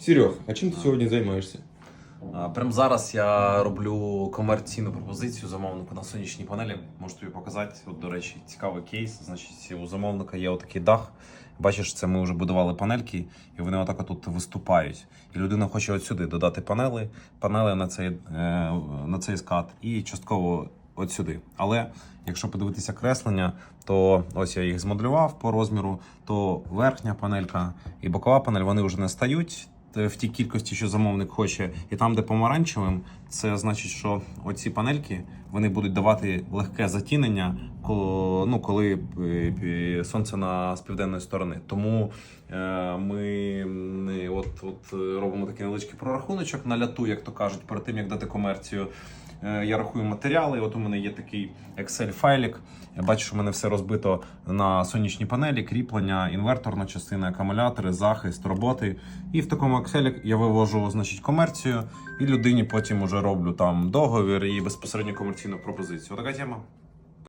Серег, а чим ти сьогодні займаєшся? Прямо зараз я роблю комерційну пропозицію замовнику на сонячній панелі. Можу тобі показати. От, до речі, цікавий кейс. Значить, у замовника є отакий дах. Бачиш, це ми вже будували панельки, і вони отак тут виступають. І людина хоче от сюди додати панели, панели на цей, е, на цей скат і частково от сюди. Але якщо подивитися креслення, то ось я їх змоделював по розміру, то верхня панелька і бокова панель вони вже не стають в тій кількості, що замовник хоче. І там, де помаранчевим, це значить, що оці панельки вони будуть давати легке затінення, ну, коли е, е, сонце на з південної сторони. Тому е, ми от, от е, робимо такий невеличкий прорахуночок на ляту, як то кажуть, перед тим як дати комерцію. Е, Я рахую матеріали. От у мене є такий Excel-файлік. Я бачу, що в мене все розбито на сонячні панелі, кріплення, інверторна частина, акумулятори, захист, роботи. І в такому Excel я вивожу значить, комерцію, і людині потім уже роблю там договір і безпосередньо комерційну пропозицію. Така тема.